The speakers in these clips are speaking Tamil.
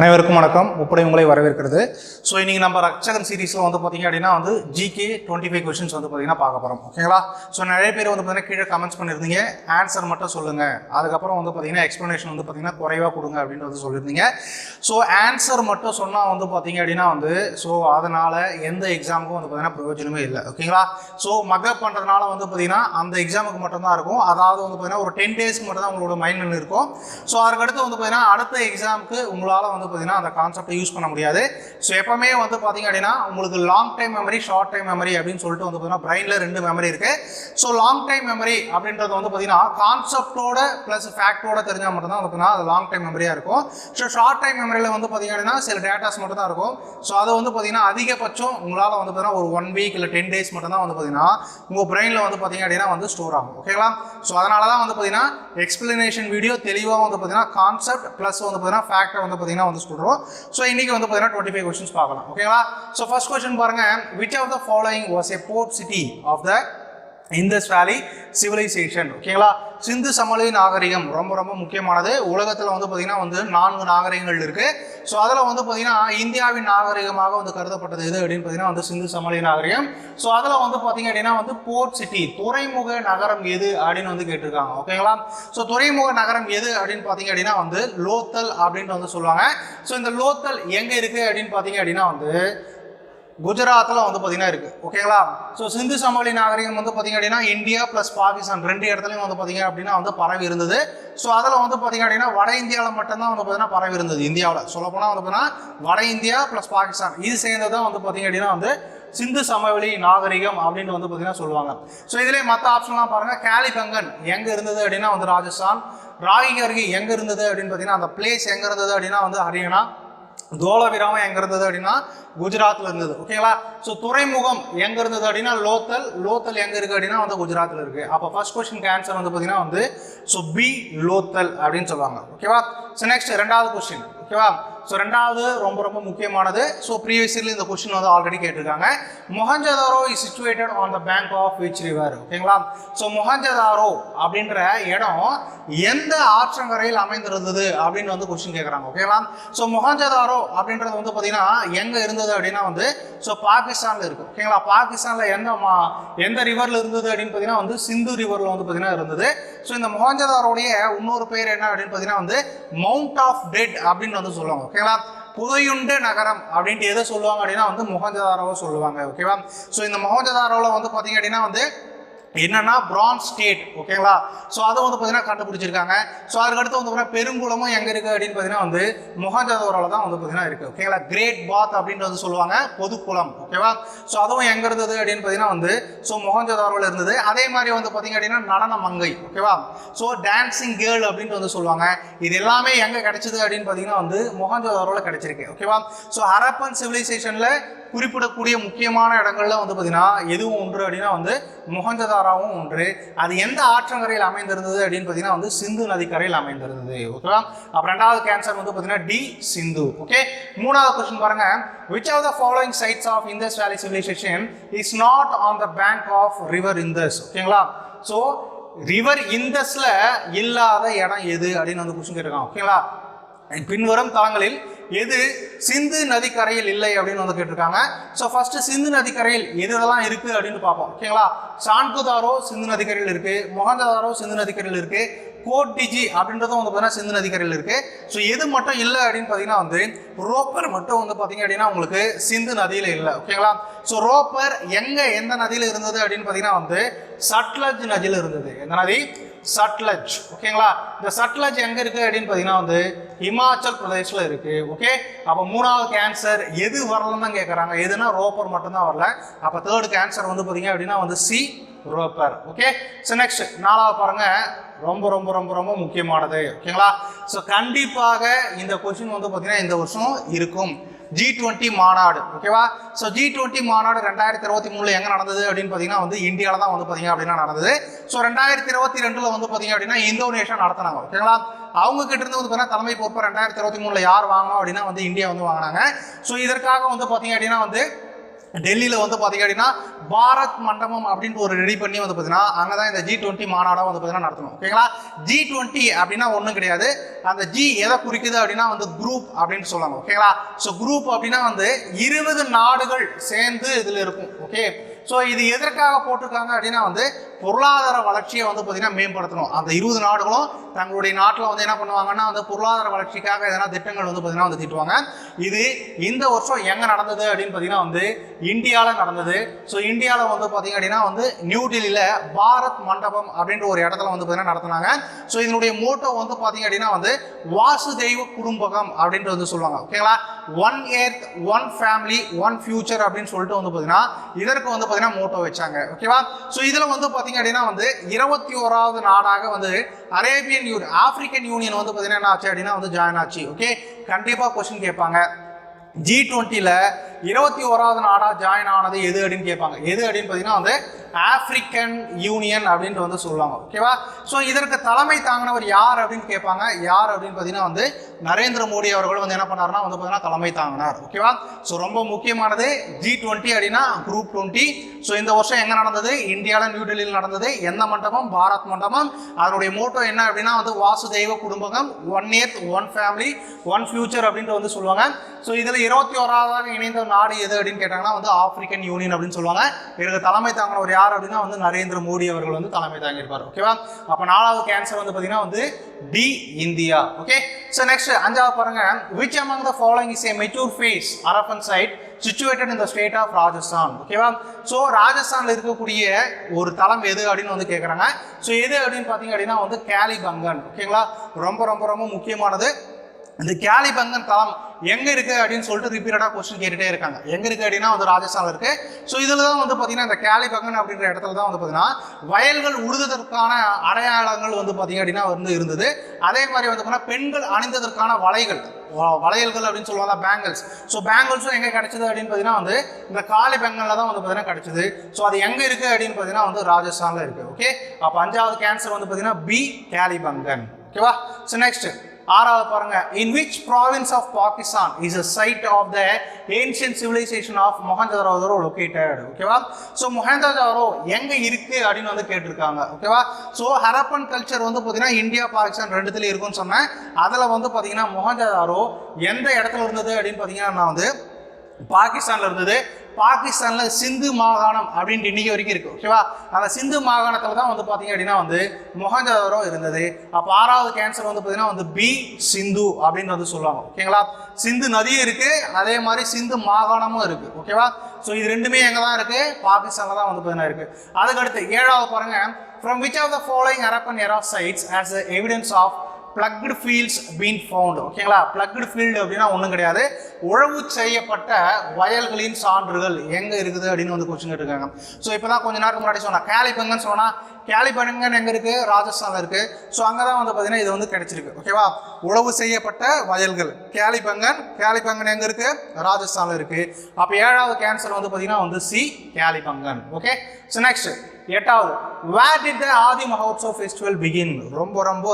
அனைவருக்கும் வணக்கம். முப்படை உங்களை வரவேற்கிறது. ஸோ இன்னைக்கு நம்ம ரக்ஷகன் சீரிஸில் வந்து பார்த்தீங்க அப்படின்னா வந்து ஜிகே டுவெண்ட்டி ஃபைவ் கொஸ்டின்ஸ் வந்து பார்த்தீங்கன்னா பார்க்க போகிறோம் ஓகேங்களா ஸோ நிறைய பேர் வந்து பார்த்தீங்கன்னா கீழே கமெண்ட்ஸ் பண்ணியிருந்தீங்க ஆன்சர் மட்டும் சொல்லுங்கள் அதுக்கப்புறம் வந்து பார்த்தீங்கன்னா எக்ஸ்ப்ளனேஷன் வந்து பார்த்தீங்கன்னா குறைவாக கொடுங்க அப்படின்னு வந்து சொல்லியிருந்தீங்க ஸோ ஆன்சர் மட்டும் சொன்னால் வந்து பார்த்தீங்க அப்படின்னா வந்து ஸோ அதனால் எந்த எக்ஸாமுக்கும் வந்து பார்த்தீங்கன்னா பிரயோஜனமே இல்லை. ஓகேங்களா ஸோ மக்கப் பண்ணுறதுனால வந்து பார்த்தீங்கன்னா அந்த எக்ஸாமுக்கு மட்டும்தான் இருக்கும். அதாவது வந்து பார்த்தீங்கன்னா ஒரு டென் டேஸ்க்கு மட்டும் தான் உங்களோட மைண்டில் இருக்கும். ஸோ அதுக்கடுத்து வந்து பார்த்தீங்கன்னா அடுத்த எக்ஸாமுக்கு உங்களால் வந்து வந்து பார்த்தீங்கன்னா அந்த கான்செப்டை யூஸ் பண்ண முடியாது ஸோ எப்பவுமே வந்து பார்த்தீங்க அப்படின்னா உங்களுக்கு long time memory short time memory அப்படின்னு சொல்லிட்டு வந்து பார்த்தீங்கன்னா பிரெயினில் ரெண்டு மெமரி இருக்குது ஸோ லாங் டைம் மெமரி அப்படின்றது வந்து பார்த்தீங்கன்னா கான்செப்டோட ப்ளஸ் ஃபேக்டோட தெரிஞ்சால் மட்டும்தான் வந்து பார்த்தீங்கன்னா அது லாங் டைம் மெமரியாக இருக்கும் ஸோ ஷார்ட் டைம் மெமரியில் வந்து பார்த்தீங்க அப்படின்னா சில டேட்டாஸ் மட்டும் தான் இருக்கும் ஸோ அதை வந்து பார்த்தீங்கன்னா அதிகபட்சம் உங்களால் வந்து பார்த்தீங்கன்னா ஒரு ஒன் வீக் இல்லை டென் டேஸ் மட்டும் தான் வந்து பார்த்தீங்கன்னா உங்கள் பிரெயினில் வந்து பார்த்தீங்க அப்படின்னா வந்து ஸ்டோர் ஆகும் ஓகேங்களா ஸோ அதனால தான் வந்து பார்த்தீங்கன்னா எக்ஸ்பிளனேஷன் வீடியோ தெளிவாக வந்து பார்த்தீங்கன்னா கான்செப்ட் ப்ளஸ் வந்து பார்த்தீங்கன்னா ஃபேக்டை வந்து பார்த்தீங்கன்னா வந்து சொல்கிறோம் ஸோ இன்னைக்கு வந்து பார்த்தீங்கன்னா டுவெண்ட்டி ஃபைவ் கொஸ்டின்ஸ் பார்க்கலாம் ஓகேங்களா ஸோ ஃபர்ஸ்ட் கொஸ்டின் பாருங்க. Which of the following was a port city of the Indus valley civilisation ஓகேங்களா சிந்து சமலை நாகரிகம் ரொம்ப ரொம்ப முக்கியமானது. உலகத்தில் வந்து பார்த்திங்கன்னா வந்து நான்கு நாகரிகங்கள் இருக்குது ஸோ அதில் வந்து பார்த்திங்கன்னா இந்தியாவின் நாகரிகமாக வந்து கருதப்பட்டது எது அப்படின்னு பார்த்தீங்கன்னா வந்து சிந்து சமலை நாகரிகம். ஸோ அதில் வந்து பார்த்திங்க அப்படின்னா வந்து போர்ட் சிட்டி துறைமுக நகரம் எது அப்படின்னு வந்து கேட்டிருக்காங்க ஓகேங்களா ஸோ துறைமுக நகரம் எது அப்படின்னு பார்த்தீங்க அப்படின்னா வந்து லோத்தல் அப்படின்ட்டு வந்து சொல்லுவாங்க. ஸோ இந்த லோத்தல் எங்கே இருக்குது அப்படின்னு பார்த்தீங்க அப்படின்னா வந்து குஜராத்தில் வந்து பார்த்தீங்கன்னா இருக்குது ஓகேங்களா? ஸோ சிந்து சமவெளி நாகரிகம் வந்து பார்த்தீங்க அப்படின்னா இந்தியா ப்ளஸ் பாகிஸ்தான் ரெண்டு இடத்துலையும் வந்து பார்த்தீங்க அப்படின்னா வந்து பரவி இருந்தது. ஸோ அதில் வந்து பார்த்தீங்க அப்படின்னா வட இந்தியாவில் மட்டும்தான் வந்து பார்த்தீங்கன்னா பரவி இருந்தது இந்தியாவில். சொல்லப்போனால் வந்து பார்த்தீங்கன்னா வட இந்தியா ப்ளஸ் பாகிஸ்தான் இது சேர்ந்தது தான் வந்து பார்த்தீங்க அப்படின்னா வந்து சிந்து சமவெளி நாகரிகம் அப்படின்னு வந்து பார்த்தீங்கன்னா சொல்லுவாங்க. ஸோ இதிலே மற்ற ஆப்ஷன்லாம் பாருங்கள் கேலிபங்கன் எங்கே இருந்தது அப்படின்னா வந்து ராஜஸ்தான். ராகிகர்கி எங்கே இருந்தது அப்படின்னு பார்த்தீங்கன்னா அந்த பிளேஸ் எங்கே இருந்தது அப்படின்னா வந்து ஹரியானா. தோலவிராமம் எங்கே இருந்தது அப்படின்னா குஜராத்தில் இருந்தது ஓகேங்களா ஸோ துறைமுகம் எங்கே இருந்தது அப்படின்னா லோத்தல். லோத்தல் எங்கே இருக்குது அப்படின்னா வந்து குஜராத்தில் இருக்குது அப்போ ஃபர்ஸ்ட் கொஸ்டினுக்கு ஆன்சர் வந்து பார்த்தீங்கன்னா வந்து ஸோ பி லோத்தல் அப்படின்னு சொல்லுவாங்க ஓகேவா ஸோ நெக்ஸ்ட் ரெண்டாவது கொஸ்டின் ஓகேவா ஸோ ரெண்டாவது ரொம்ப ரொம்ப முக்கியமானது. ஸோ ப்ரீவியஸ் இயர்ல இந்த கொஸ்டின் வந்து ஆல்ரெடி கேட்டிருக்காங்க. Mohenjodaro is situated on the bank of which river ஓகேங்களா ஸோ மொஹஞ்சதாரோ அப்படின்ற இடம் எந்த ஆற்றங்கரையில் அமைந்திருந்தது அப்படின்னு வந்து கொஸ்டின் கேட்குறாங்க ஓகேங்களா ஸோ மொஹஞ்சதாரோ அப்படின்றது வந்து பார்த்தீங்கன்னா எங்கே இருந்தது அப்படின்னா வந்து ஸோ பாகிஸ்தானில் இருக்கும் ஓகேங்களா பாகிஸ்தானில் எந்த மா எந்த ரிவரில் இருந்தது அப்படின்னு பார்த்தீங்கன்னா வந்து சிந்து ரிவரில் வந்து பார்த்தீங்கன்னா இருந்தது. ஸோ இந்த மொஹஞ்சதாரோடைய இன்னொரு பேர் என்ன அப்படின்னு பார்த்தீங்கன்னா வந்து மவுண்ட் ஆஃப் டெட் அப்படின்னு வந்து சொல்லுவாங்க ஓகேங்களா புதையுண்ட நகரம் அப்படின்ட்டு எதை சொல்லுவாங்க அப்படின்னா வந்து மொஹஞ்சதாரோவை சொல்லுவாங்க ஓகேவா? ஸோ இந்த மொஹஞ்சதாரோவில் வந்து பார்த்தீங்க அப்படின்னா வந்து என்னன்னா பிரான்ஸ் ஸ்டேட் ஓகேங்களா ஸோ அதை வந்து பார்த்தீங்கன்னா கண்டுபிடிச்சிருக்காங்க. ஸோ அதுக்கடுத்து வந்து பார்த்தீங்கன்னா பெருங்குளமும் எங்கே இருக்குது அப்படின்னு பார்த்தீங்கன்னா வந்து மொஹஞ்சதாரோவில் தான் வந்து பார்த்தீங்கன்னா இருக்குது ஓகேங்களா கிரேட் பாத் அப்படின்றது வந்து சொல்லுவாங்க பொதுக்குளம் ஓகேவா ஸோ அதுவும் எங்கே இருந்தது அப்படின்னு பார்த்தீங்கன்னா வந்து ஸோ மொஹஞ்சதாரோவில் இருந்தது. அதே மாதிரி வந்து பார்த்தீங்க அப்படின்னா நடன மங்கை ஓகேவா ஸோ டான்சிங் கேர்ள் அப்படின்ட்டு வந்து சொல்லுவாங்க. இது எல்லாமே எங்கே கிடைச்சது அப்படின்னு பார்த்தீங்கன்னா வந்து மொஹஞ்சதாரோவில் கிடைச்சிருக்கு ஓகேவா ஸோ ஹரப்பன் சிவிலைசேஷனில் குறிப்பிடக்கூடிய முக்கியமான இடங்கள்ல வந்து பார்த்தீங்கன்னா எதுவும் ஒன்று அப்படின்னா வந்து மொஹஞ்சதாராவும் ஒன்று. அது எந்த ஆற்றங்கரையில் அமைந்திருந்தது அப்படின்னு பார்த்தீங்கன்னா வந்து சிந்து நதிக்கரையில் அமைந்திருந்தது. ஓகேவா அப்போ ரெண்டாவது கேன்சர் வந்து பார்த்தீங்கன்னா டி சிந்து. ஓகே மூணாவது கொஸ்டின் பாருங்க. Which of the following sites of Indus valley civilisation is not on the bank of river Indus ஓகேங்களா ஸோ ரிவர் இந்தஸ்ல இல்லாத இடம் எது அப்படின்னு வந்து கொஸ்டின் கேட்டிருக்காங்க ஓகேங்களா பின்வரும் தளங்களில் எது சிந்து நதிக்கரையில் இல்லை அப்படின்னு வந்து கேட்டிருக்காங்க. ஸோ ஃபர்ஸ்ட் சிந்து நதிக்கரையில் எது இதெல்லாம் இருக்கு அப்படின்னு பார்ப்போம். ஓகேங்களா? சான்குதாரோ சிந்து நதிக்கரையில் இருக்கு. மொஹஞ்சதாரோ சிந்து நதிக்கரையில் இருக்கு. கோட்டிஜி அப்படின்றதும் வந்து பார்த்தீங்கன்னா சிந்து நதிக்கரையில் இருக்கு. ஸோ எது மட்டும் இல்லை அப்படின்னு பார்த்தீங்கன்னா வந்து ரோப்பர் மட்டும் வந்து பார்த்தீங்க அப்படின்னா உங்களுக்கு சிந்து நதியில் இல்லை. ஓகேங்களா ஸோ ரோப்பர் எங்கே எந்த நதியில் இருந்தது அப்படின்னு பார்த்தீங்கன்னா வந்து சட்லஜ் நதியில் இருந்தது. எந்த நதி? சட்லஜ் ஓகேங்களா இந்த சட்லஜ் எங்க இருக்கு அப்படின்னு பார்த்தீங்கன்னா வந்து இமாச்சல் பிரதேஷ்ல இருக்கு. ஓகே அப்போ மூணாவது கேன்சர் எது வரலன்னு தான் கேட்குறாங்க எதுனா ரோப்பர் மட்டும்தான் வரல. அப்போ தேர்டு கேன்சர் வந்து பார்த்தீங்க அப்படின்னா வந்து C Ropar. Okay so next நாலாவது பாருங்க. ரொம்ப ரொம்ப ரொம்ப ரொம்ப முக்கியமானது. ஓகேங்களா ஸோ கண்டிப்பாக இந்த கொஸ்டின் வந்து பார்த்தீங்கன்னா இந்த வருஷம் இருக்கும். ஜி டுவெண்ட்டி மாநாடு. ஓகேவா ஸோ ஜி டுவெண்ட்டி மாநாடு ரெண்டாயிரத்தி இருபத்தி மூணில் எங்கே நடந்தது அப்படின்னு பார்த்தீங்கன்னா வந்து இந்தியாவில் தான் வந்து பார்த்தீங்க அப்படின்னா நடந்தது. ஸோ ரெண்டாயிரத்தி இருபத்தி ரெண்டில் வந்து பார்த்தீங்க அப்படின்னா இந்தோனேஷியா நடத்தினாங்க. ஓகேங்களா அவங்க கிட்ட இருந்து வந்து பார்த்தீங்கன்னா தலைமை பொறுப்பு ரெண்டாயிரத்தி இருபத்தி மூணில் யார் வாங்கணும் அப்படின்னா வந்து இந்தியா வந்து வாங்கினாங்க. ஸோ இதற்காக வந்து பார்த்தீங்க அப்படின்னா வந்து டெல்லியில் வந்து பார்த்தீங்க அப்படின்னா பாரத் மண்டபம் அப்படின்ட்டு ஒரு ரெடி பண்ணி வந்து பார்த்தீங்கன்னா அங்கே தான் இந்த ஜி டுவெண்ட்டி மாநாடாக வந்து பார்த்தீங்கன்னா நடத்தணும். ஓகேங்களா ஜி டுவெண்ட்டி அப்படின்னா ஒன்றும் கிடையாது. அந்த ஜி எதை குறிக்குது அப்படின்னா வந்து குரூப் அப்படின்னு சொல்லுவாங்க. ஓகேங்களா ஸோ குரூப் அப்படின்னா வந்து இருபது நாடுகள் சேர்ந்து இதில் இருக்கும். ஓகே ஸோ இது எதற்காக போட்டிருக்காங்க அப்படின்னா வந்து பொருளாதார வளர்ச்சியை வந்து பார்த்தீங்கன்னா மேம்படுத்தணும். அந்த இருபது நாடுகளும் தங்களுடைய நாட்டில் வந்து என்ன பண்ணுவாங்கன்னா வந்து பொருளாதார வளர்ச்சிக்காக எதனா திட்டங்கள் வந்து பார்த்தீங்கன்னா வந்து திட்டுவாங்க. இது இந்த வருஷம் எங்கே நடந்தது அப்படின்னு பார்த்தீங்கன்னா வந்து இந்தியாவில் நடந்தது. ஸோ இந்தியாவில் வந்து பார்த்தீங்க அப்படின்னா வந்து நியூ டெல்லியில் பாரத் மண்டபம் அப்படின்ற ஒரு இடத்துல வந்து பார்த்தீங்கன்னா நடத்தினாங்க. ஸோ இதனுடைய மோட்டோ வந்து பார்த்தீங்க அப்படின்னா வந்து வாசுதெய்வ குடும்பகம் அப்படின்ட்டு வந்து சொல்லுவாங்க. ஓகேங்களா one earth one family one future அப்படின்னு சொல்லிட்டு வந்து பார்த்தீங்கன்னா இதற்கு வந்து பார்த்தீங்கன்னா மோட்டோ வச்சாங்க. ஓகேவா ஸோ இதில் வந்து பார்த்தீங்க அப்படின்னா வந்து இருபத்தி ஓராவது நாடாக வந்து அரேபியன் யூனியன் ஆப்பிரிக்கன் யூனியன் வந்து பார்த்தீங்கன்னா என்ன ஆச்சு அப்படின்னா வந்து ஜாயின் ஆச்சு. ஓகே கண்டிப்பாக கொஸ்டின் கேட்பாங்க. ஜி டுவெண்ட்டியில் இருபத்தி ஓராவது நாடாக ஜாயின் ஆனது எது அப்படின்னு கேட்பாங்க. எது அப்படின்னு பார்த்தீங்கன்னா வந்து ஆப்பிரிக்கன் யூனியன் அப்படின்ட்டு வந்து சொல்லுவாங்க. ஓகேவா ஸோ இதற்கு தலைமை தாங்கினவர் யார் அப்படின்னு கேட்பாங்க. யார் அப்படின்னு பார்த்தீங்கன்னா வந்து நரேந்திர மோடி அவர்கள் வந்து என்ன பண்ணார்னா வந்து பார்த்தீங்கன்னா தலைமை தாங்கினார். ஓகேவா ஸோ ரொம்ப முக்கியமானது ஜி டுவெண்ட்டி அப்படின்னா குரூப் டுவெண்ட்டி ஸோ இந்த வருஷம் எங்கே நடந்தது? இந்தியாவில் நியூ டெல்லியில் நடந்தது. எந்த மண்டபம்? பாரத் மண்டபம். அதனுடைய மோட்டோ என்ன அப்படின்னா வந்து வாசுதெய்வ குடும்பகம் one earth one family one future அப்படின்ட்டு வந்து சொல்லுவாங்க. ஸோ இதில் இருபத்தி ஓராவதாக இணைந்த நாடு எது அப்படின்னு கேட்டாங்கன்னா வந்து ஆப்பிரிக்கன் யூனியன் அப்படின்னு சொல்லுவாங்க. இதற்கு தலைமை தாங்கினவர் யார் அப்படின்னா வந்து நரேந்திர மோடி அவர்கள் வந்து தலைமை தாங்கியிருப்பார். ஓகேவா அப்போ நாலாவது கேன்சர் வந்து பார்த்தீங்கன்னா வந்து D India. Okay so next அஞ்சாவது பாருங்க. Which among the following is a mature phase Harappan site situated in the state of Rajasthan ஓகேவா ஸோ ராஜஸ்தானில் இருக்கக்கூடிய ஒரு தலம் எது அப்படின்னு வந்து கேட்குறாங்க ஸோ எது அப்படின்னு பார்த்தீங்க அப்படின்னா வந்து கேலிபங்கன் ஓகேங்களா ரொம்ப ரொம்ப ரொம்ப முக்கியமானது. இந்த கேலிபங்கன் தளம் எங்க இருக்கு அப்படின்னு சொல்லிட்டு ரிப்பீட்டடா கொஸ்டின் கேட்டுட்டே இருக்காங்க. எங்க இருக்கு அப்படின்னா வந்து ராஜஸ்தான்ல இருக்கு. ஸோ இதுல தான் வந்து பாத்தீங்கன்னா இந்த கேலிபங்கன் அப்படின்ற இடத்துல தான் வந்து பாத்தீங்கன்னா வயல்கள் உழுதுதற்கான அடையாளங்கள் வந்து பாத்தீங்க அப்படின்னா வந்து இருந்தது. அதே மாதிரி வந்து பாத்தீங்கன்னா பெண்கள் அணிந்ததற்கான வலைகள் வளையல்கள் அப்படின்னு சொல்லுவாங்க பேங்கிள்ஸ் ஸோ பேங்கிள்ஸும் எங்கே கிடைச்சது அப்படின்னு பார்த்தீங்கன்னா வந்து இந்த காலி பெங்கல்ல தான் வந்து பார்த்தீங்கன்னா கிடைச்சது. ஸோ அது எங்கே இருக்குது அப்படின்னு பார்த்தீங்கன்னா வந்து ராஜஸ்தானில் இருக்குது ஓகே அப்போ அஞ்சாவது கேன்சர் வந்து பார்த்தீங்கன்னா பி கேலிபங்கன் ஓகேவா ஸோ நெக்ஸ்ட் ஆறாவது பாருங்க. In which province of Pakistan is a site of the ancient civilisation of Mohenjodaro located ஓகேவா ஸோ மொஹஞ்சதாரோ எங்க இருக்கு அப்படின்னு வந்து கேட்டிருக்காங்க. ஓகேவா ஸோ ஹரப்பன் கல்ச்சர் வந்து பார்த்தீங்கன்னா இந்தியா பாகிஸ்தான் ரெண்டுத்துல இருக்குன்னு சொன்னேன். அதில் வந்து பார்த்தீங்கன்னா மொஹஞ்சதாரோ எந்த இடத்துல இருந்தது அப்படின்னு பார்த்தீங்கன்னா நான் வந்து பாகிஸ்தான்ல இருந்தது. பாகிஸ்தான்ல சிந்து மாகாணம் அப்படின்ட்டு இன்னைக்கு வரைக்கும் இருக்கு. ஓகேவா? அந்த சிந்து மாகாணத்துல தான் வந்து பாத்தீங்க அப்படின்னா வந்து மொஹஞ்சதாரோ இருந்தது. அப்ப ஆறாவது கேன்சர் வந்து பாத்தீங்கன்னா வந்து பி சிந்து அப்படின்னு வந்து சொல்லுவாங்க. ஓகேங்களா? சிந்து நதியும் இருக்கு அதே மாதிரி சிந்து மாகாணமும் இருக்கு. ஓகேவா? ஸோ இது ரெண்டுமே எங்க தான் இருக்கு? பாகிஸ்தான்ல தான் வந்து பாத்தீங்கன்னா இருக்கு. அதுக்கடுத்து ஏழாவது பாருங்க. From which of the following Harappan era sites as evidence of ploughed fields been found ஓகேங்களா பிளக்டு ஃபீல்டு அப்படின்னா ஒன்றும் கிடையாது. உழவு செய்யப்பட்ட வயல்களின் சான்றுகள் எங்கே இருக்குது அப்படின்னு வந்து கொஸ்டின் கேட்டிருக்காங்க. ஸோ இப்போ தான் கொஞ்ச நேரத்துக்கு முன்னாடி சொன்னேன். கேலிபங்கன்னு சொன்னால் கேலிபங்கன் எங்கே இருக்குது ராஜஸ்தானில் இருக்குது ஸோ அங்கே தான் வந்து பார்த்தீங்கன்னா இது வந்து கிடைச்சிருக்கு. ஓகேவா உழவு செய்யப்பட்ட வயல்கள். கேலிபங்கன் கேலிபங்கன் எங்கே இருக்குது ராஜஸ்தானில் இருக்குது அப்போ ஏழாவது கேன்சர் வந்து பார்த்தீங்கன்னா வந்து C Kalibangan okay so next எட்டாவது. Where did the Aadi Mahotsav festival begin ரொம்ப ரொம்ப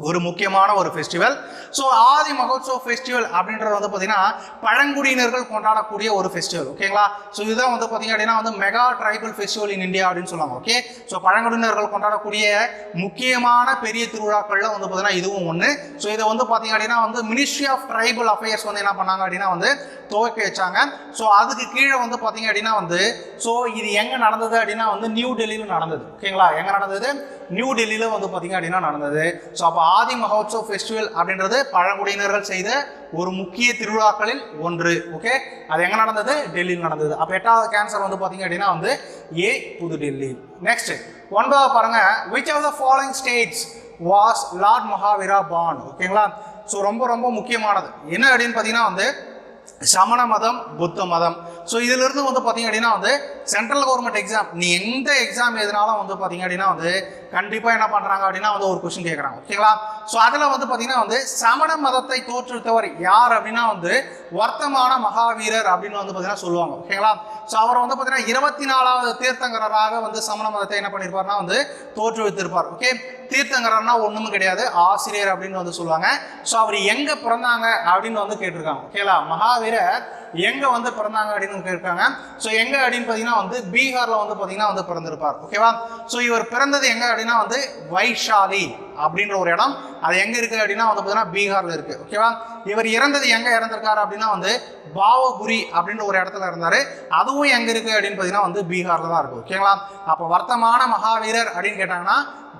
ஒரு முக்கியமான ஒரு festival so Aadi Mahotsav festival அப்படின்றது வந்து பார்த்தீங்கன்னா பழங்குடியினர்கள் கொண்டாடக்கூடிய ஒரு ஃபெஸ்டிவல் ஓகேங்களா ஸோ இதுதான் வந்து பார்த்தீங்க அப்படின்னா வந்து mega tribal festival in India அப்படின்னு சொல்லுவாங்க ஓகே ஸோ பழங்குடியினர்கள் கொண்டாடக்கூடிய முக்கியமான பெரிய திருவிழாக்களில் வந்து பார்த்தீங்கன்னா இதுவும் ஒன்று ஸோ இதை வந்து பார்த்தீங்க அப்படின்னா வந்து மினிஸ்ட்ரி ஆஃப் ட்ரைபல் அஃபேர்ஸ் வந்து என்ன பண்ணாங்க அப்படின்னா வந்து துவக்கி வச்சாங்க. ஸோ அதுக்கு கீழே வந்து பார்த்தீங்க அப்படின்னா வந்து ஸோ இது எங்கே நடந்தது அப்படின்னா வந்து நியூ டெல்லியில் நடந்தது ஓகேங்களா எங்கே நடந்தது? நியூ டெல்லியில் வந்து பார்த்தீங்க அப்படின்னா நடந்தது. ஸோ அப்போ ஆதி மகோத்சவ் ஃபெஸ்டிவல் அப்படின்றது பழங்குடியினர்கள் செய்த ஒரு முக்கிய திருவிழாக்களில் ஒன்று ஓகே அது எங்கே நடந்தது? டெல்லியில் நடந்தது. அப்போ எட்டாவது கேன்சர் வந்து பார்த்தீங்க அப்படின்னா வந்து ஏ புது டெல்லி நெக்ஸ்ட் ஒன்பதாவது பாருங்க. Which of the following states was Lord Mahavira born ஓகேங்களா ஸோ ரொம்ப ரொம்ப முக்கியமானது. என்ன அப்படின்னு பார்த்தீங்கன்னா வந்து சமண மதம் புத்த மதம். ஸோ இதிலிருந்து வந்து பார்த்தீங்க அப்படின்னா வந்து சென்ட்ரல் கவர்மெண்ட் எக்ஸாம் நீ எந்த எக்ஸாம் எதுனாலும் வந்து பார்த்தீங்க அப்படின்னா வந்து கண்டிப்பாக என்ன பண்ணுறாங்க அப்படின்னா வந்து ஒரு கொஸ்டின் கேட்குறாங்க ஓகேங்களா ஸோ அதில் வந்து பார்த்தீங்கன்னா வந்து சமண மதத்தை தோற்றுவித்தவர் யார் அப்படின்னா வந்து வர்த்தமான மகாவீரர் அப்படின்னு வந்து பார்த்தீங்கன்னா சொல்லுவாங்க. ஓகேங்களா ஸோ அவர் வந்து பார்த்தீங்கன்னா இருபத்தி நாலாவது தீர்த்தங்கரராக வந்து சமண மதத்தை என்ன பண்ணியிருப்பார்னா வந்து தோற்றுவித்திருப்பார். ஓகே தீர்த்தங்கரர்னா ஒன்றுமே கிடையாது ஆசிரியர் அப்படின்னு வந்து சொல்லுவாங்க. ஸோ அவர் எங்கே பிறந்தாங்க அப்படின்னு வந்து கேட்டிருக்காங்க. ஓகேங்களா மகாவீரர் எங்கே வந்து பிறந்தாங்க அப்படின்னு கேட்காங்க ஸோ எங்கே அப்படின்னு பார்த்தீங்கன்னா வந்து பீகாரில் வந்து பார்த்தீங்கன்னா வந்து பிறந்திருப்பார். ஓகேவா ஸோ இவர் பிறந்தது எங்கே அப்படின்னா வந்து வைஷாலி அப்படின்ற ஒரு இடம். அது எங்கே இருக்குது அப்படின்னா வந்து பார்த்தீங்கன்னா பீகாரில் இருக்குது. ஓகேவா இவர் இறந்தது எங்கே இறந்திருக்காரு அப்படின்னா வந்து பாவபுரி அப்படின்ற ஒரு இடத்துல இருந்தார். அதுவும் எங்கே இருக்குது அப்படின்னு பார்த்தீங்கன்னா வந்து பீகாரில் தான் இருக்குது. ஓகேங்களா அப்போ வர்த்தமான மகாவீரர் அப்படின்னு கேட்டாங்கன்னா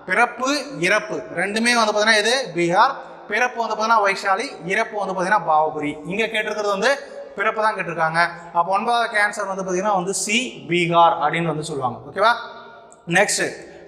பிறப்பு இறப்பு ரெண்டுமே வந்து பார்த்தீங்கன்னா இது பீகார். பிறப்பு வந்து பார்த்தீங்கன்னா வைஷாலி இறப்பு வந்து பார்த்தீங்கன்னா பாவபுரி. இங்கே கேட்டிருக்கிறது வந்து பிறப்பு தான் கேட்டிருக்காங்க. அப்போ ஒன்பதாவது கேன்சர் வந்து பார்த்தீங்கன்னா வந்து சி பீகார் அப்படின்னு வந்து சொல்லுவாங்க. ஓகேவா நெக்ஸ்ட்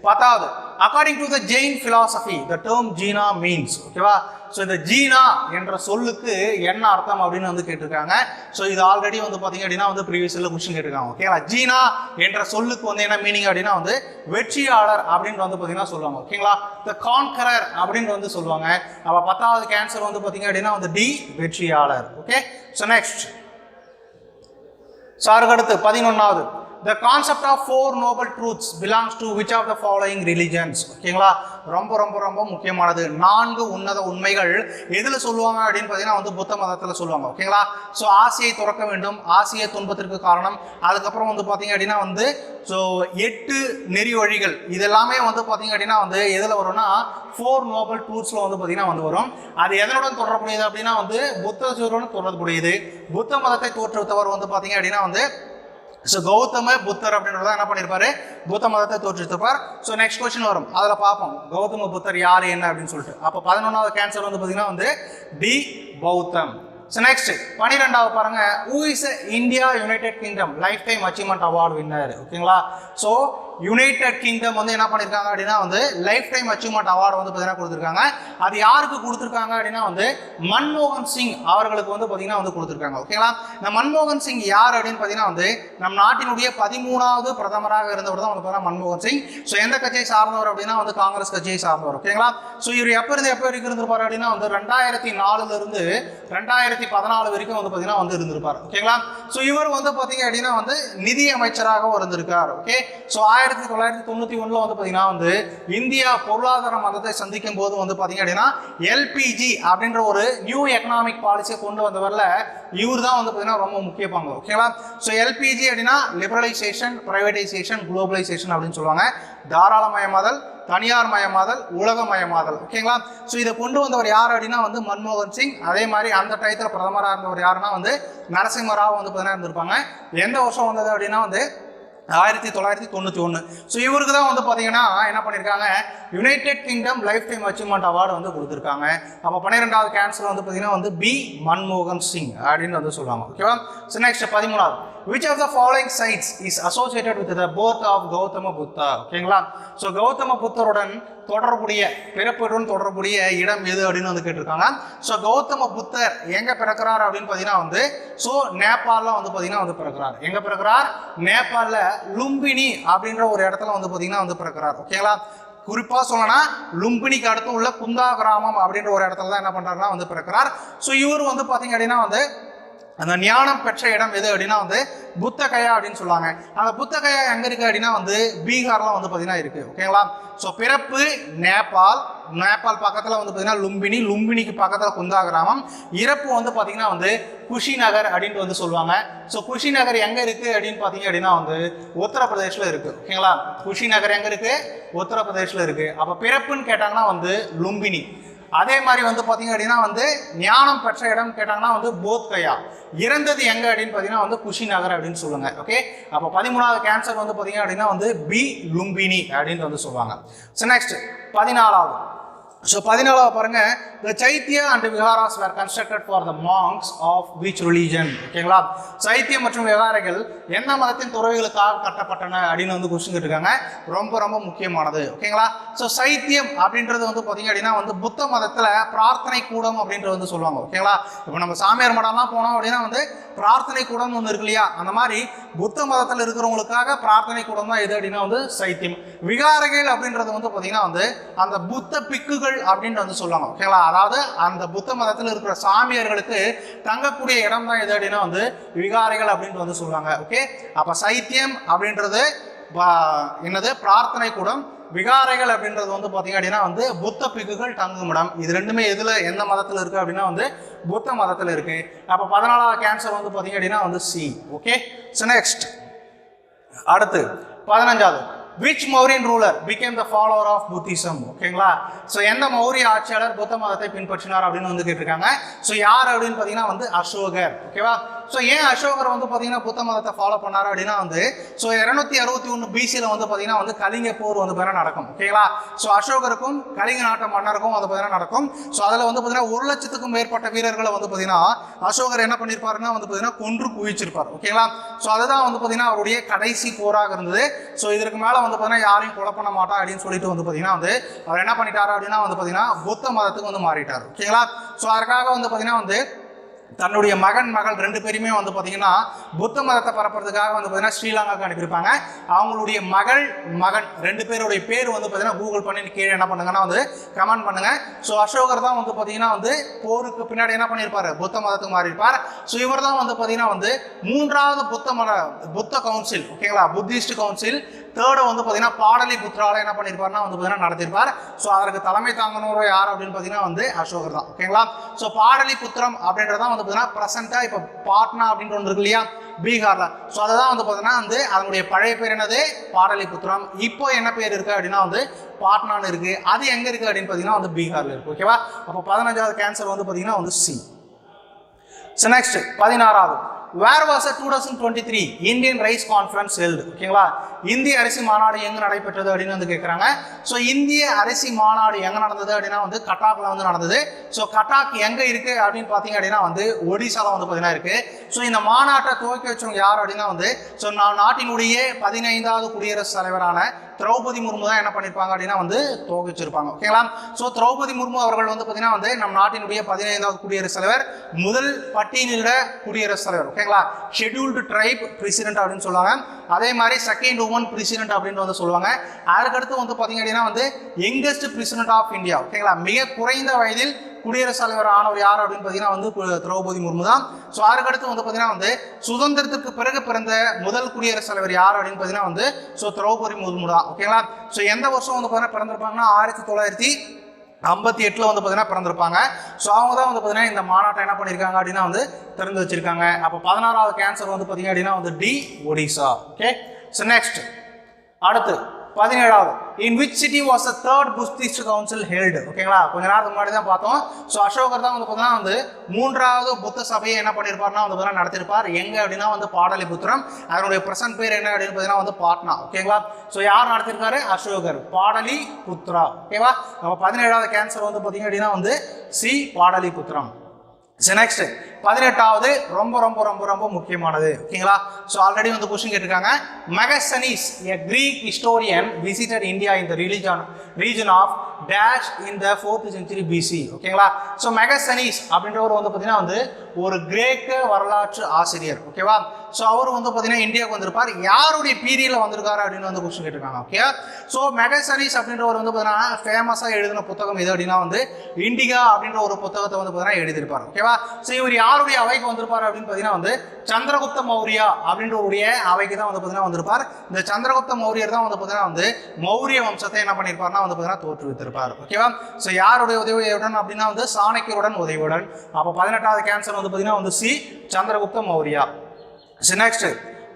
பத்தாவது according to the Jain philosophy the term jina means ஓகேவா ஸோ இந்த ஜீனா என்ற சொல்லுக்கு என்ன அர்த்தம் அப்படின்னு வந்து கேட்டிருக்காங்க. ஸோ இது ஆல்ரெடி வந்து பார்த்தீங்க அப்படின்னா வந்து ப்ரீவியஸில் கொஸ்டின் கேட்டிருக்காங்க ஓகேங்களா ஜீனா என்ற சொல்லுக்கு வந்து என்ன மீனிங் அப்படின்னா வந்து வெற்றியாளர் அப்படின்னு வந்து பார்த்தீங்கன்னா சொல்லுவாங்க ஓகேங்களா த கான்கரர் அப்படின்னு வந்து சொல்லுவாங்க. அப்போ பத்தாவது கேன்சர் வந்து பார்த்தீங்க அப்படின்னா வந்து டி வெற்றியாளர் ஓகே ஸோ நெக்ஸ்ட் ஸோ அதுக்கடுத்து பதினொன்றாவது the concept of four noble truths belongs to which of the following religions ஓகேங்களா? ரொம்ப ரொம்ப ரொம்ப முக்கியமானது. நான்கு உன்னத உண்மைகள் எதில் சொல்லுவாங்க அப்படின்னு பார்த்தீங்கன்னா வந்து புத்த மதத்தில் சொல்லுவாங்க. ஓகேங்களா? ஸோ ஆசையை துறக்க வேண்டும். ஆசையை துன்பத்திற்கு காரணம். அதுக்கப்புறம் வந்து பார்த்தீங்க அப்படின்னா வந்து ஸோ எட்டு நெறி வழிகள் இதெல்லாமே வந்து பார்த்தீங்க அப்படின்னா வந்து எதில் வரும்னா ஃபோர் நோபல் ட்ரூத்ஸில் வந்து பார்த்தீங்கன்னா வந்து வரும். அது எதனுடன் தொடர்புடையது அப்படின்னா வந்து புத்த சிவருடன் தொடர்புடையது. புத்த மதத்தை தோற்றுவித்தவர் வந்து பார்த்தீங்க அப்படின்னா வந்து ஸோ கௌதம புத்தர் அப்படின்றத என்ன பண்ணியிருப்பாரு புத்த மதத்தை தோற்றுவித்திருப்பார். ஸோ நெக்ஸ்ட் கொஸ்டின் வரும். அதில் பார்ப்போம். கௌதம புத்தர் யார் என்ன அப்படின்னு சொல்லிட்டு. அப்போ பதினொன்றாவது கேன்சர் வந்து பார்த்தீங்கன்னா வந்து டி. பௌத்தம். ஸோ நெக்ஸ்ட் பன்னிரெண்டாவது பாருங்க. Who is India United Kingdom lifetime achievement award winner ஓகேங்களா? ஸோ யுனைடெட் கிங்டம் வந்து என்ன பண்ணியிருக்காங்க அப்படின்னா வந்து லைஃப் டைம் அச்சீவ்மெண்ட் அவார்டு வந்து பார்த்தீங்கன்னா கொடுத்துருக்காங்க. அது யாருக்கு கொடுத்துருக்காங்க அப்படின்னா வந்து மன்மோகன் சிங் அவர்களுக்கு வந்து பார்த்தீங்கன்னா வந்து கொடுத்துருக்காங்க. ஓகேங்களா இந்த மன்மோகன் சிங் யார் அப்படின்னு பார்த்தீங்கன்னா வந்து நம் நாட்டினுடைய பதிமூணாவது பிரதமராக இருந்தவர் தான் வந்து பார்த்தீங்கன்னா மன்மோகன் சிங். ஸோ எந்த கட்சியை சார்ந்தவர் அப்படின்னா வந்து காங்கிரஸ் கட்சியை சார்ந்தவர். ஓகேங்களா ஸோ இவர் எப்போ இருந்து எப்போ வரைக்கும் இருந்திருப்பார் அப்படின்னா வந்து ரெண்டாயிரத்தி நாலுல இருந்து ரெண்டாயிரத்தி பதினாலு வரைக்கும் வந்து பார்த்தீங்கன்னா வந்து இருந்திருப்பார். ஓகேங்களா ஸோ இவர் வந்து பார்த்தீங்க அப்படின்னா வந்து நிதி அமைச்சராகவும் இருந்திருக்கார். ஓகே ஸோ ஆயிரத்தி தொள்ளாயிரத்தி தொண்ணூற்றி ஒன்றில் வந்து பார்த்தீங்கன்னா வந்து இந்தியா பொருளாதார மதத்தை சந்திக்கும் போது வந்து பார்த்தீங்க அப்படின்னா எல்பிஜி அப்படின்ற ஒரு நியூ எக்கனாமிக் பாலிசியை கொண்டு வந்தவரில் இவர் தான் வந்து பார்த்தீங்கன்னா ரொம்ப முக்கிய பங்கு. ஓகேங்களா ஸோ எல்பிஜி அப்படின்னா லிபரலைசேஷன் ப்ரைவேடைசேஷன் குளோபலைசேஷன் அப்படின்னு சொல்லுவாங்க. தாராளமயமாதல் தனியார் மயமாதல் உலகமயமாதல் ஓகேங்களா ஸோ இதை கொண்டு வந்தவர் யார் அப்படின்னா வந்து மன்மோகன் சிங். அதே மாதிரி அந்த டயத்தில் பிரதமராக இருந்தவர் யாருன்னா வந்து நரசிம்மராவ் வந்து பார்த்தீங்கன்னா இருந்திருப்பாங்க. எந்த வருஷம் வந்தது அப்படின்னா வந்து ஆயிரத்தி தொள்ளாயிரத்தி தொண்ணூற்றி ஒன்று ஸோ இவருக்கு தான் வந்து பார்த்தீங்கன்னா என்ன பண்ணியிருக்காங்க United Kingdom lifetime achievement award வந்து கொடுத்துருக்காங்க. அப்போ பன்னிரெண்டாவது கேன்சர் வந்து பார்த்தீங்கன்னா வந்து பி மன்மோகன் சிங் அப்படின்னு வந்து சொல்லுவாங்க. ஓகேவா ஸோ நெக்ஸ்ட் பதிமூணாவது. Which of the following sites is associated with the birth of Gautama Buddha ஓகேங்களா ஸோ கௌதம புத்தருடன் தொடர்புடைய பிறப்புடன் தொடர்புடைய இடம் எது அப்படின்னு வந்து கேட்டிருக்காங்க. ஸோ கௌதம புத்தர் எங்க பிறக்கிறார் அப்படின்னு பார்த்தீங்கன்னா வந்து ஸோ நேபாளில் வந்து பார்த்தீங்கன்னா வந்து பிறக்கிறார். எங்க பிறக்கிறார்? நேபாளில் லும்பினி அப்படின்ற ஒரு இடத்துல வந்து பார்த்தீங்கன்னா வந்து பிறக்கிறார். ஓகேங்களா குறிப்பாக சொல்லனா லும்பினிக்கு அடுத்து உள்ள குந்தா கிராமம் அப்படின்ற ஒரு இடத்துல தான் என்ன பண்ணுறாருன்னா வந்து பிறக்கிறார். ஸோ இவர் வந்து பார்த்தீங்க அப்படின்னா வந்து அந்த ஞானம் பெற்ற இடம் எது அப்படின்னா வந்து புத்தகயா அப்படின்னு சொல்லுவாங்க. அந்த புத்தகயா எங்க இருக்கு அப்படின்னா வந்து பீகார்ல வந்து பார்த்தீங்கன்னா இருக்கு. ஓகேங்களா ஸோ பிறப்பு நேபாள். நேபாள் பக்கத்தில் வந்து பார்த்தீங்கன்னா லும்பினி. லும்பினிக்கு பக்கத்தில் குந்தா கிராமம் இறப்பு வந்து பார்த்தீங்கன்னா வந்து குஷி நகர் அப்படின்ட்டு வந்து சொல்லுவாங்க. ஸோ குஷி நகர் எங்கே இருக்குது அப்படின்னு பார்த்தீங்க அப்படின்னா வந்து உத்தரப்பிரதேசில் இருக்குது ஓகேங்களா குஷி நகர் எங்கே இருக்குது உத்தரப்பிரதேசில் இருக்குது அப்போ பிறப்புன்னு கேட்டாங்கன்னா வந்து லும்பினி. அதே மாதிரி வந்து பார்த்தீங்க அப்படின்னா வந்து ஞானம் பெற்ற இடம் கேட்டாங்கன்னா வந்து போத் கயா இறந்தது எங்க அப்படின்னு பார்த்தீங்கன்னா வந்து குஷி நகர் அப்படின்னு சொல்லுங்க ஓகே அப்போ பதிமூணாவது கேன்சர் வந்து பார்த்தீங்க அப்படின்னா வந்து பி. லும்பினி அப்படின்னு வந்து சொல்லுவாங்க. ஸோ நெக்ஸ்ட் பதினாலாவது. ஸோ பதினாலாவது பாருங்க. The chaitya and viharas were constructed for the monks of which religion ஓகேங்களா சைத்தியம் மற்றும் விகாரைகள் எந்த மதத்தின் துறவிகளுக்காக கட்டப்பட்டன அப்படின்னு வந்து கொஸ்டின் கேட்டிருக்காங்க. ரொம்ப ரொம்ப முக்கியமானது. ஓகேங்களா ஸோ சைத்தியம் அப்படின்றது வந்து பார்த்தீங்க அப்படின்னா வந்து புத்த மதத்தில் பிரார்த்தனை கூடம் அப்படின்றது வந்து சொல்லுவாங்க. ஓகேங்களா இப்போ நம்ம சாமியார் மடம்லாம் போனோம் அப்படின்னா வந்து பிரார்த்தனை கூடம் ஒன்று இருக்கு இல்லையா? அந்த மாதிரி புத்த மதத்தில் இருக்கிறவங்களுக்காக பிரார்த்தனை கூடம் தான் எது அப்படின்னா வந்து சைத்தியம் விகாரைகள் அப்படின்றது வந்து பார்த்தீங்கன்னா வந்து அந்த புத்த பிக்குகள் அப்படின்னு வந்து சொல்லுவாங்க ஓகேங்களா அதாவது அந்த புத்த மதத்தில் இருக்கிற சாமியார்களுக்கு தங்கக்கூடிய இடம் தான் எது அப்படின்னா வந்து விகாரைகள் அப்படின்ட்டு வந்து சொல்லுவாங்க ஓகே அப்போ சைத்தியம் அப்படின்றது என்னது? பிரார்த்தனை கூடம். விகாரைகள் அப்படின்றது வந்து பார்த்தீங்க அப்படின்னா வந்து புத்த பிக்குகள் தங்குமிடம் இது ரெண்டுமே எதில் எந்த மதத்தில் இருக்குது அப்படின்னா வந்து புத்த மதத்தில் இருக்குது அப்போ பதினாலாவது கேன்சர் வந்து பார்த்தீங்க அப்படின்னா வந்து சி ஓகே ஸோ நெக்ஸ்ட் அடுத்து பதினஞ்சாவது. Which Mauryan ruler became the follower of Buddhism ஓகேங்களா ஸோ எந்த மௌரிய ஆட்சியாளர் புத்த மதத்தை பின்பற்றினார் அப்படின்னு வந்து கேட்டிருக்காங்க. ஸோ யார் அப்படின்னு பார்த்தீங்கன்னா வந்து அசோகர். ஓகேவா ஸோ ஏன் அசோகர் வந்து பார்த்தீங்கன்னா புத்த மதத்தை ஃபாலோ பண்ணார் அப்படின்னா வந்து ஸோ இரநூத்தி அறுபத்தி ஒன்று பிசியில் வந்து பார்த்தீங்கன்னா வந்து கலிங்க போர் வந்து பார்த்தீங்கன்னா நடக்கும் ஓகேங்களா ஸோ அசோகருக்கும் கலிங்க நாட்டு மன்னருக்கும் வந்து பார்த்தீங்கன்னா நடக்கும் ஸோ அதில் வந்து பார்த்தீங்கன்னா ஒரு லட்சத்துக்கும் மேற்பட்ட வீரர்களை வந்து பார்த்தீங்கன்னா அசோகர் என்ன பண்ணியிருப்பாருன்னா வந்து பார்த்தீங்கன்னா கொன்று குவிச்சிருப்பார் ஓகேங்களா ஸோ அதுதான் வந்து பார்த்தீங்கன்னா அவருடைய கடைசி போராக இருந்தது ஸோ இதற்கு மேலே வந்து பார்த்தீங்கன்னா யாரையும் கொலை பண்ண மாட்டா அப்படின்னு சொல்லிட்டு வந்து பார்த்தீங்கன்னா வந்து அவர் என்ன பண்ணிட்டாரு அப்படின்னா வந்து பார்த்தீங்கன்னா புத்த மதத்துக்கு வந்து மாறிட்டார் ஓகேங்களா ஸோ அதற்காக வந்து பார்த்தீங்கன்னா வந்து தன்னுடைய மகன் மகள் ரெண்டு பேருமே வந்து பார்த்தீங்கன்னா புத்த மதத்தை பரப்புறதுக்காக வந்து பார்த்தீங்கன்னா ஸ்ரீலங்காவுக்கு அனுப்பியிருப்பாங்க. அவங்களுடைய மகள் மகன் ரெண்டு பேருடைய பேர் வந்து பார்த்தீங்கன்னா கூகுள் பண்ணி கீழே என்ன பண்ணுங்கன்னா வந்து கமெண்ட் பண்ணுங்க. ஸோ அசோகர் தான் வந்து பார்த்தீங்கன்னா வந்து போருக்கு பின்னாடி என்ன பண்ணியிருப்பார்? புத்த மதத்துக்கு மாறியிருப்பார். ஸோ இவர் தான் வந்து பார்த்தீங்கன்னா வந்து மூன்றாவது புத்த மத புத்த கவுன்சில் ஓகேங்களா புத்திஸ்ட் கவுன்சில் தேர்டை வந்து பார்த்தீங்கன்னா பாடலி புத்திரால என்ன பண்ணியிருப்பாருன்னா வந்து பார்த்தீங்கன்னா நடத்திருப்பார். ஸோ அதற்கு தலைமை தாங்கினவர் யார் அப்படின்னு பார்த்தீங்கன்னா வந்து அசோகர் தான். ஓகேங்களா ஸோ பாடலி புத்திரம் அப்படின்றதான் வந்து பார்த்தீங்கன்னா ப்ரெசென்ட்டாக இப்போ பாட்னா அப்படின்ற ஒன்று இருக்கு இல்லையா? பீகாரில். ஸோ அதை தான் வந்து பார்த்தீங்கன்னா வந்து அதனுடைய பழைய பேர் என்னது? பாடலிபுத்திரம் இப்போ என்ன பேர் இருக்குது அப்படின்னா வந்து பாட்னான்னு இருக்குது அது எங்கே இருக்குது அப்படின்னு பார்த்தீங்கன்னா வந்து பீகாரில் இருக்குது ஓகேவா அப்போ பதினஞ்சாவது கேன்சர் வந்து பார்த்தீங்கன்னா வந்து சி ஸோ நெக்ஸ்ட் பதினாறாவது. Where was two thousand twenty three Indian rice conference held ஓகேங்களா இந்திய அரிசி மாநாடு எங்கே நடைபெற்றது அப்படின்னு வந்து கேட்குறாங்க ஸோ இந்திய அரிசி மாநாடு எங்கே நடந்தது அப்படின்னா வந்து கட்டாக்கில் வந்து நடந்தது. ஸோ கட்டாக் எங்கே இருக்குது அப்படின்னு பார்த்தீங்க அப்படின்னா வந்து ஒடிசாவில் வந்து பார்த்தீங்கன்னா இருக்குது ஸோ இந்த மாநாட்டை துவக்கி வச்சவங்க யார் அப்படின்னா வந்து ஸோ நான் நாட்டினுடைய பதினைந்தாவது குடியரசுத் தலைவரான திரௌபதி முர்மு தான் என்ன பண்ணியிருப்பாங்க அப்படின்னா வந்து துவக்கிச்சிருப்பாங்க ஓகேங்களா ஸோ திரௌபதி முர்மு அவர்கள் வந்து பார்த்தீங்கன்னா வந்து நம் நாட்டினுடைய பதினைந்தாவது குடியரசுத் தலைவர் முதல் பட்டியலிட குடியரசுத் தலைவர். ஓகேங்களா ஷெட்யூல்டு ட்ரைப் பிரசிடென்ட் அப்படின்னு சொல்லுவாங்க. அதே மாதிரி செகண்ட் உமன் பிரசிடென்ட் அப்படின்னு வந்து சொல்லுவாங்க. அதுக்கடுத்து வந்து பார்த்தீங்க அப்படின்னா வந்து யங்கஸ்ட் பிரசிடென்ட் ஆஃப் இந்தியா ஓகேங்களா மிக குறைந்த வயதில் குடியரசுத் தலைவர் ஆனவர் யார் அப்படின்னு பார்த்தீங்கன்னா வந்து திரௌபதி முர்மு தான். ஸோ அதுக்கடுத்து வந்து பார்த்தீங்கன்னா வந்து சுதந்திரத்துக்கு பிறகு பிறந்த முதல் குடியரசுத் தலைவர் யார் அப்படின்னு பார்த்தீங்கன்னா வந்து ஸோ திரௌபதி முர்மு தான். ஓகேங்களா ஸோ எந்த வருஷம் வந்து பார்த்தீங்கன்னா பிறந்திருப்பாங்கன்னா ஆயிரத்தி தொள்ளாயிரத்தி ஐம்பத்தி எட்டில் வந்து பார்த்தீங்கன்னா பிறந்திருப்பாங்க. ஸோ அவங்க தான் வந்து பார்த்தீங்கன்னா இந்த மாநாட்டை என்ன பண்ணியிருக்காங்க அப்படின்னா வந்து திறந்து வச்சிருக்காங்க. அப்போ பதினாறாவது கேன்சர் வந்து பார்த்தீங்க அப்படின்னா வந்து D Odisha. Okay so next அடுத்து. பதினேழாவது in which city was the third Buddhist council held ஓகேங்களா கொஞ்ச நேரத்துக்கு முன்னாடி தான் பார்த்தோம். ஸோ அசோகர் தான் வந்து பார்த்தீங்கன்னா வந்து மூன்றாவது புத்த சபையை என்ன பண்ணியிருப்பார்னா வந்து பார்த்தீங்கன்னா நடத்திருப்பார் எங்கே அப்படின்னா வந்து பாடலிபுத்திரம். அதனுடைய பிரசன்ட் பேர் என்ன அப்படின்னு பார்த்தீங்கன்னா வந்து பாட்னா. ஓகேங்களா ஸோ யார் நடத்திருக்காரு அசோகர். பாடலி புத்ரா ஓகேவா நம்ம பதினேழாவது கேன்சர் வந்து பார்த்தீங்க அப்படின்னா வந்து சி. பாடலி புத்திரம் நெக்ஸ்ட் பதினெட்டாவது ரொம்ப ரொம்ப ரொம்ப ரொம்ப முக்கியமானது. ஓகேங்களா? ஸோ ஆல்ரெடி வந்து கொஸ்டின் கேட்டிருக்காங்க. Megasthenes a Greek historian visited India in the religion region of dash in the fourth century BC ஓகேங்களா? ஸோ மெகசனிஸ் அப்படின்றவர் வந்து பார்த்தீங்கன்னா வந்து ஒரு கிரேக்க வரலாற்று ஆசிரியர். ஓகேவா? ஸோ அவர் வந்து பார்த்தீங்கன்னா இந்தியாவுக்கு வந்திருப்பார். யாருடைய பீரியடில் வந்திருக்காரு அப்படின்னு வந்து கொஸ்டின் கேட்டிருக்காங்க. ஓகே ஸோ மெகசனிஸ் அப்படின்றவர் வந்து பார்த்தீங்கன்னா ஃபேமஸாக எழுதின புத்தகம் எது அப்படின்னா வந்து இண்டிகா அப்படின்ற ஒரு புத்தகத்தை வந்து பார்த்தீங்கன்னா எழுதியிருப்பார். ஓகேவா? ஸோ இவர் யாருடைய அவைக்கு வந்திருப்பார் அப்படின்னு பார்த்தீங்கன்னா வந்து சந்திரகுப்த மௌரியா அப்படின்றவருடைய அவைக்கு தான் வந்து பார்த்தீங்கன்னா வந்திருப்பார். இந்த சந்திரகுப்த மௌரியர் தான் வந்து பார்த்தீங்கன்னா வந்து மௌரிய வம்சத்தை என்ன பண்ணியிருப்பார்னா வந்து பார்த்தீங்கன்னா தோற்றுவித்திருப்பார். ஓகேவா ஸோ யாருடைய உதவியுடன் அப்படின்னா வந்து சாணக்கியருடன் உதவியுடன். அப்போ பதினெட்டாவது கேன்சர் வந்து பார்த்தீங்கன்னா வந்து C Chandragupta Maurya. So next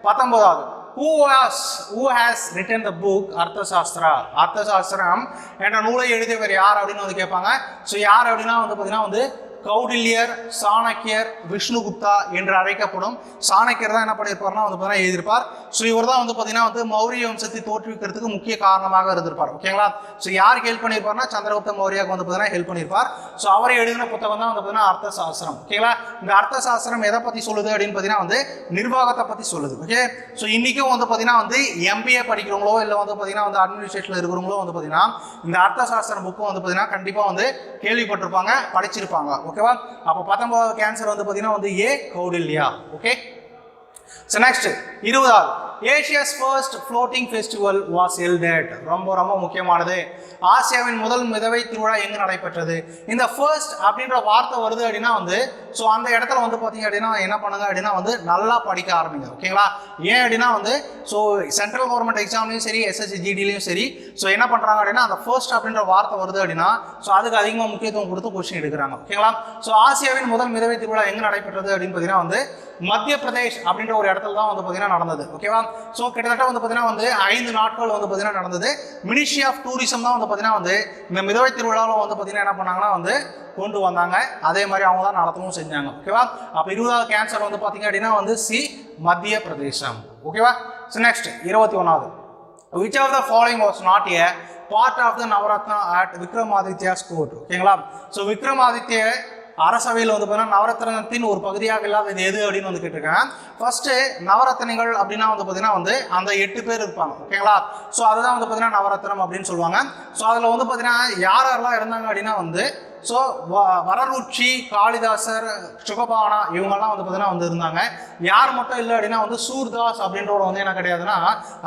பத்தொன்பதாவது. Who has who has written the book Arthashastra? Arthashastram என்ற நூலை எழுதியவர் யார் அப்படின்னு வந்து கேட்பாங்க. ஸோ யார் அப்படின்னா வந்து பார்த்தீங்கன்னா வந்து கௌடில்யர் சாணக்கியர் விஷ்ணுகுப்தா என்று அழைக்கப்படும் சாணக்கியர் தான் என்ன பண்ணியிருப்பார்னா வந்து பார்த்தீங்கன்னா எழுதியிருப்பார். ஸோ இவர் தான் வந்து பார்த்தீங்கன்னா வந்து மௌரிய வம்சத்தை தோற்றுவிக்கிறதுக்கு முக்கிய காரணமாக இருந்திருப்பார். ஓகேங்களா ஸோ யாருக்கு ஹெல்ப் பண்ணியிருப்பார்னா சந்திரகுப்த மௌரியாவுக்கு வந்து பார்த்தீங்கன்னா ஹெல்ப் பண்ணியிருப்பார். ஸோ அவரை எழுதின புத்தகம் தான் வந்து பார்த்தீங்கன்னா அர்த்த சாஸ்திரம். ஓகேங்களா இந்த அர்த்த சாஸ்திரம் எதை பற்றி சொல்லுது அப்படின்னு பார்த்தீங்கன்னா வந்து நிர்வாகத்தை பற்றி சொல்லுது. ஓகே ஸோ இன்றைக்கும் வந்து பார்த்தீங்கன்னா வந்து எம்பிஏ படிக்கிறவங்களோ இல்லை வந்து பார்த்தீங்கன்னா வந்து அட்மினிஸ்ட்ரேஷனில் இருக்கிறவங்களோ வந்து பார்த்தீங்கன்னா இந்த அர்த்த சாஸ்திரம் புக்கும் வந்து பார்த்தீங்கன்னா கண்டிப்பாக வந்து கேள்விப்பட்டிருப்பாங்க படிச்சிருப்பாங்க. ஓகேவா அப்போ பத்தொன்பதாவது கேன்சர் வந்து பார்த்தீங்கன்னா வந்து A Kautilya okay so next இருபதாவது. Asia's first floating festival was held ரொம்ப ரொம்ப முக்கியமானது. ஆசியாவின் முதல் மிதவை திருவிழா எங்கே நடைபெற்றது? இந்த ஃபர்ஸ்ட் அப்படின்ற வார்த்தை வருது அப்படின்னா வந்து ஸோ அந்த இடத்துல வந்து பார்த்தீங்க அப்படின்னா என்ன பண்ணுங்க அப்படின்னா வந்து நல்லா படிக்க ஆரம்பிங்க. ஓகேங்களா ஏன் அப்படின்னா வந்து ஸோ சென்ட்ரல் கவர்மெண்ட் எக்ஸாம்லையும் சரி எஸ்எஸ்சி ஜிடிலையும் சரி ஸோ என்ன பண்ணுறாங்க அப்படின்னா அந்த ஃபர்ஸ்ட் அப்படின்ற வார்த்தை வருது அப்படின்னா ஸோ அதுக்கு அதிகமாக முக்கியத்துவம் கொடுத்து கொஸ்டின் எடுக்கிறாங்க. ஓகேங்களா ஸோ ஆசியாவின் முதல் மிதவை திருவிழா எங்கே நடைபெற்றது அப்படின்னு பார்த்தீங்கன்னா வந்து மத்திய பிரதேஷ் அப்படின்ற ஒரு இடத்துல தான் வந்து பார்த்தீங்கன்னா நடந்தது ஓகேவா ஸோ கிட்டத்தட்ட வந்து பார்த்தீங்கன்னா வந்து ஐந்து நாட்கள் வந்து பார்த்தீங்கன்னா நடந்தது. மினிஸ்ட்ரி ஆஃப் டூரிசம் தான் வந்து பார்த்தீங்கன்னா வந்து இந்த மிதவை திருவிழாவில் வந்து பார்த்தீங்கன்னா என்ன பண்ணாங்கன்னா வந்து கொண்டு வந்தாங்க. அதே மாதிரி அவங்க தான் நடத்தவும் செஞ்சாங்க ஓகேவா அப்போ இருபதாவது கேன்சர் வந்து பார்த்தீங்க அப்படின்னா வந்து சி மத்திய பிரதேசம் ஓகேவா ஸோ நெக்ஸ்ட் இருபத்தி ஒன்றாவது which of the following was not a part of the Navaratna at Vikramaditya court ஓகேங்களா ஸோ விக்ரமாதித்ய அரசவையில் வந்து பார்த்தீங்கன்னா நவரத்னத்தின் ஒரு பகுதியாக இல்லாதது எது அப்படின்னு வந்து கேட்டிருக்கேன் ஃபர்ஸ்ட்டு நவரத்னிகள் அப்படின்னா வந்து பார்த்தீங்கன்னா வந்து அந்த எட்டு பேர் இருப்பாங்க. ஓகேங்களா ஸோ அதுதான் வந்து பார்த்தீங்கன்னா நவரத்னம் அப்படின்னு சொல்லுவாங்க. ஸோ அதில் வந்து பார்த்தீங்கன்னா யார் யாரெல்லாம் இருந்தாங்க அப்படின்னா வந்து ஸோ வரருச்சி காளிதாசர் சுகபானா இவங்கெல்லாம் வந்து பார்த்தீங்கன்னா வந்து இருந்தாங்க யார் மட்டும் இல்லை அப்படின்னா வந்து சூர்தாஸ் அப்படின்றவர் வந்து என்ன கிடையாதுன்னா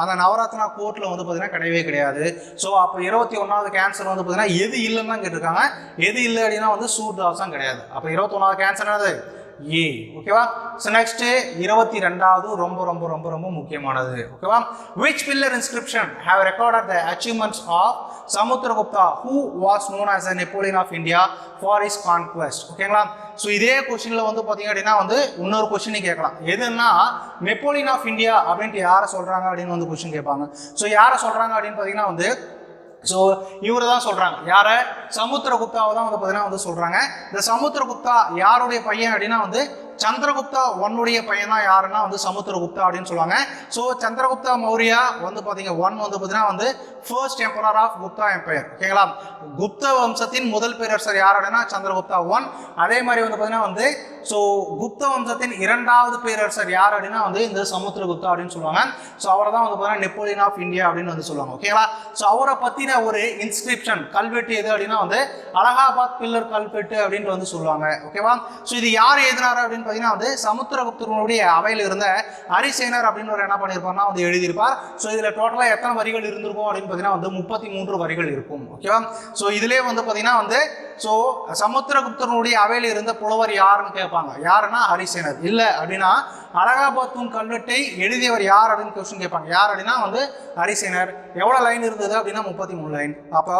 அந்த நவரத்னா கோர்ட்டில் வந்து பார்த்தீங்கன்னா கிடையவே கிடையாது. ஸோ அப்போ இருபத்தி ஒன்றாவது கேன்சர் வந்து பார்த்தீங்கன்னா எது இல்லைன்னு தான் கேட்டிருக்காங்க. எது இல்லை அப்படின்னா வந்து சூர்தாஸ் தான் கிடையாது. அப்போ இருபத்தொன்னாவது கேன்சர் என்னது? ஏ. ஓகேவா? ஸோ நெக்ஸ்ட் இருபத்தி ரெண்டாவது ரொம்ப ரொம்ப ரொம்ப ரொம்ப முக்கியமானது. ஓகேவா? Which pillar inscription have recorded the achievements of Samudragupta who was known as a Napoleon of India for his conquest ஓகேங்களா? ஸோ இதே கொஸ்டினில் வந்து பார்த்தீங்க அப்படின்னா வந்து இன்னொரு கொஸ்டின் கேட்கலாம். எதுன்னா நெப்போலியன் ஆஃப் இந்தியா அப்படின்ட்டு யாரை சொல்கிறாங்க அப்படின்னு வந்து கொஸ்டின் கேட்பாங்க. ஸோ யாரை சொல்கிறாங்க அப்படின்னு பார்த்தீங்கன்னா வந்து ஸோ இவரை தான் சொல்கிறாங்க யாரை? சமுத்திரகுப்தாவை தான் வந்து பார்த்தீங்கன்னா வந்து சொல்கிறாங்க இந்த சமுத்திரகுப்தா யாருடைய பையன் அப்படின்னா வந்து சந்திரகுப்தா ஒன்னுடைய பையன் தான் யாருன்னா வந்து சமுத்திரகுப்தா அப்படின்னு சொல்லுவாங்க. ஸோ சந்திரகுப்தா மௌரியா வந்து பார்த்தீங்க ஒன் வந்து பார்த்தீங்கன்னா வந்து first emperor of Gupta empire ஓகேங்களா குப்த வம்சத்தின் முதல் பேரரசர் யார் அப்படின்னா சந்திரகுப்தா ஒன் அதே மாதிரி வந்து பார்த்தீங்கன்னா வந்து ஸோ குப்த வம்சத்தின் இரண்டாவது பேரரசர் யார் அப்படின்னா வந்து இந்த சமுத்திரகுப்தா அப்படின்னு சொல்லுவாங்க. ஸோ அவரை தான் வந்து பார்த்தீங்கன்னா நெப்போலியன் ஆஃப் இந்தியா அப்படின்னு வந்து சொல்லுவாங்க. ஓகேங்களா ஸோ அவரை பற்றின ஒரு இன்ஸ்கிரிப்ஷன் கல்வெட்டு எது அப்படின்னா வந்து அலகாபாத் பில்லர் கல்வெட்டு அப்படின்ட்டு வந்து சொல்லுவாங்க. ஓகேவா ஸோ இது யார் எழுதினார் அப்படின்னு பார்த்தீங்கன்னா வந்து சமுத்திரகுப்தனுடைய அவையில் இருந்த ஹரிசேனர் அப்படின்னு ஒரு என்ன பண்ணியிருப்பார்னா வந்து எழுதியிருப்பார். ஸோ இதில் டோட்டலாக எத்தனை வரிகள் இருந்திருக்கும் அப்படின்னு பார்த்தீங்கன்னா வந்து முப்பத்தி மூன்று வரிகள் இருக்கும். ஓகேவா ஸோ இதிலே வந்து பார்த்தீங்கன்னா வந்து ஸோ சமுத்திரகுப்தனுடைய அவையில் இருந்த புலவர் யாருன்னு கேட்பாங்க. யாருன்னா ஹரிசேனர் இல்லை அப்படின்னா அலகாபாத் தூண் கல்வெட்டை எழுதியவர் யார் அப்படின்னு கொஸ்டின் கேட்பாங்க. யார் அப்படின்னா வந்து ஹரிசேனர் எவ்வளோ லைன் இருந்தது அப்படின்னா முப்பத்தி மூணு லைன் அப்போ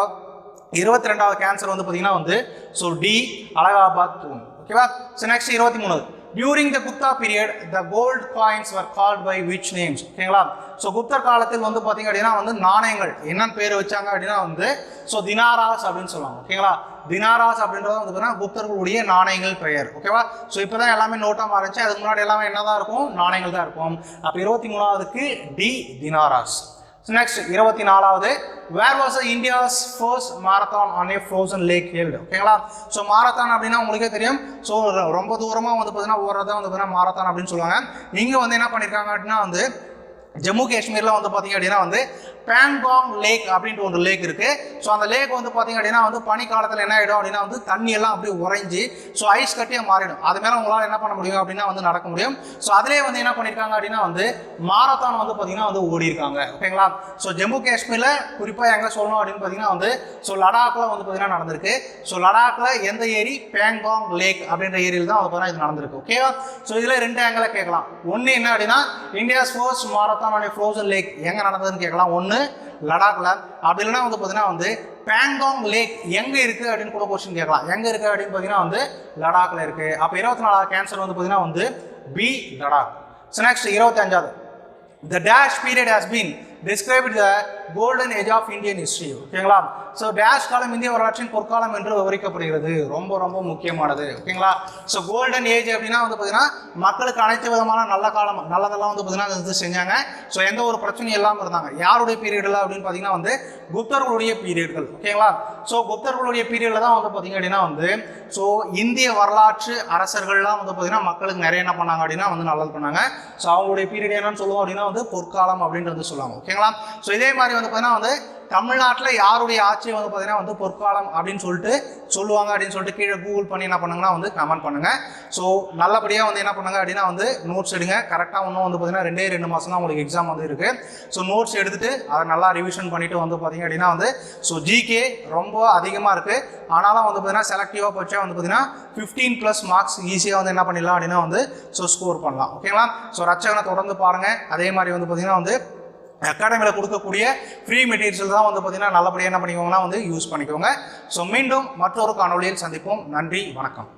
இருபத்தி ரெண்டாவது கேன்சர் வந்து பார்த்தீங்கன்னா வந்து ஸோ டி அலகாபாத் தூண் ஓகேவா ஸோ நெக்ஸ்ட் இருபத்தி மூணு during the Gupta period the gold coins were called by which names ஓகேங்களா ஸோ குப்தர் காலத்தில் வந்து பார்த்தீங்க அப்படின்னா வந்து நாணயங்கள். என்னன்னு பேர் வச்சாங்க அப்படின்னா வந்து ஸோ தினாராஸ் அப்படின்னு சொல்லுவாங்க. ஓகேங்களா தினாராஸ் அப்படின்றது வந்து பார்த்தீங்கன்னா குப்தர்களுடைய நாணயங்கள் பெயர். ஓகேவா ஸோ இப்போ தான் எல்லாமே நோட்டாக மாறிச்சு. அதுக்கு முன்னாடி எல்லாமே என்ன தான் இருக்கும்? நாணயங்கள் தான் இருக்கும். அப்போ இருபத்தி மூணாவதுக்கு டி தினாராஸ் நெக்ஸ்ட் இருபத்தி நாலாவது where was India's first marathon on a frozen lake held ஓகேங்களா ஸோ மாரத்தான் அப்படின்னா உங்களுக்கே தெரியும். ஸோ ரொம்ப தூரமாக வந்து பார்த்தீங்கன்னா ஓடுறதா வந்து பார்த்தீங்கன்னா மாரத்தான் அப்படின்னு சொல்லுவாங்க. இங்கே வந்து என்ன பண்ணியிருக்காங்க அப்படின்னா வந்து ஜம்மு காஷ்மீரில் வந்து பார்த்தீங்க அப்படின்னா வந்து பேங்காங் லேக் அப்படின்ட்டு ஒரு லேக் இருக்கு. ஸோ அந்த லேக் வந்து பார்த்தீங்க அப்படின்னா வந்து பனிக்காலத்தில் என்ன ஆகிடும் அப்படின்னா வந்து தண்ணி எல்லாம் அப்படியே உறைஞ்சி ஸோ ஐஸ் கட்டியாக மாறிடும். அது மேலே உங்களால் என்ன பண்ண முடியும் அப்படின்னா வந்து நடக்க முடியும். ஸோ அதிலே வந்து என்ன பண்ணியிருக்காங்க அப்படின்னா வந்து மாரத்தான் வந்து பார்த்தீங்கன்னா வந்து ஓடி இருக்காங்க ஓகேங்களா ஸோ ஜம்மு காஷ்மீரில் குறிப்பாக எங்கே சொல்லணும் அப்படின்னு பார்த்தீங்கன்னா வந்து ஸோ லடாக்ல வந்து பார்த்தீங்கன்னா நடந்திருக்கு. ஸோ லடாக்ல எந்த ஏரி? பேங்காங் லேக் அப்படின்ற ஏரியில் தான் வந்து பார்த்தீங்கன்னா இது நடந்திருக்கு. ஓகேவா ஸோ இதில் ரெண்டு ஆங்கில கேட்கலாம். ஒன்று என்ன அப்படின்னா India's first marathon frozen lake எங்கே நடந்ததுன்னு கேட்கலாம். ஒன்று லடாக்ல. அப்படி இல்லைன்னா வந்து பார்த்தீங்கன்னா வந்து பேங்காங் லேக் எங்கே இருக்குது அப்படின்னு கூட கொஸ்டின் கேட்கலாம். எங்கே இருக்குது அப்படின்னு பார்த்தீங்கன்னா வந்து லடாக்ல இருக்குது அப்போ இருபத்தி நாலாவது கேன்சர் வந்து பார்த்தீங்கன்னா வந்து பி லடாக். ஸோ நெக்ஸ்ட் இருபத்தி அஞ்சாவது. The dash period has been described the golden age of Indian history ஓகேங்களா ஸோ டேஷ் காலம் இந்திய வரலாற்றின் பொற்காலம் என்று விவரிக்கப்படுகிறது. ரொம்ப ரொம்ப முக்கியமானது ஓகேங்களா ஸோ கோல்டன் ஏஜ் அப்படின்னா வந்து பார்த்தீங்கன்னா மக்களுக்கு அனைத்து விதமான நல்ல காலம் நல்லதெல்லாம் வந்து பார்த்தீங்கன்னா இது செஞ்சாங்க. ஸோ எந்த ஒரு பிரச்சனையும் இல்லாமல் இருந்தாங்க. யாருடைய பீரியடில் அப்படின்னு பார்த்தீங்கன்னா வந்து குப்தர்களுடைய பீரியட்கள் ஓகேங்களா ஸோ குப்தர்களுடைய பீரியடில் தான் வந்து பார்த்தீங்க அப்படின்னா வந்து ஸோ இந்திய வரலாற்று அரசர்கள்லாம் வந்து பார்த்தீங்கன்னா மக்களுக்கு நிறைய என்ன பண்ணாங்க அப்படின்னா வந்து நல்லது பண்ணாங்க. ஸோ அவங்களுடைய பீரியட் என்னன்னு சொல்லுவோம் அப்படின்னா வந்து பொற்காலம் அப்படின்றது சொல்லுவாங்க ஓகே ஓகேங்களா? ஸோ இதே மாதிரி வந்து பார்த்தீங்கன்னா வந்து தமிழ்நாட்டில் யாருடைய ஆட்சி வந்து பார்த்தீங்கன்னா வந்து பொற்காலம் அப்படின்னு சொல்லிட்டு சொல்லுவாங்க அப்படின்னு சொல்லிட்டு கீழே கூகுள் பண்ணி என்ன பண்ணுங்கன்னா வந்து கமெண்ட் பண்ணுங்க. ஸோ நல்லபடியாக வந்து என்ன பண்ணுங்க அப்படின்னா வந்து நோட்ஸ் எடுங்க. கரெக்டாக இன்னும் வந்து பார்த்தீங்கன்னா ரெண்டே ரெண்டு மாதம் தான் உங்களுக்கு எக்ஸாம் வந்து இருக்குது ஸோ நோட்ஸ் எடுத்துட்டு அதை நல்லா ரிவிஷன் பண்ணிவிட்டு வந்து பார்த்தீங்க அப்படின்னா வந்து ஸோ ஜிகே ரொம்ப அதிகமாக இருக்குது ஆனாலும் வந்து பார்த்தீங்கன்னா செலக்டிவாக போச்சா வந்து பார்த்தீங்கன்னா ஃபிஃப்டீன் ப்ளஸ் மார்க்ஸ் ஈஸியாக வந்து என்ன பண்ணிடலாம் அப்படின்னா வந்து ஸோ ஸ்கோர் பண்ணலாம். ஓகேங்களா? ஸோ ரச்சகனை தொடர்ந்து பாருங்கள் அதே மாதிரி வந்து பார்த்தீங்கன்னா வந்து அகாடமியில் கொடுக்கக்கூடிய ஃப்ரீ மெட்டீரியல்ஸ் தான் வந்து பார்த்தீங்கன்னா நல்லபடியாக என்ன பண்ணிக்கோங்கன்னா வந்து யூஸ் பண்ணிக்கோங்க. ஸோ மீண்டும் மற்றொரு காணொலியில் சந்திப்போம். நன்றி வணக்கம்.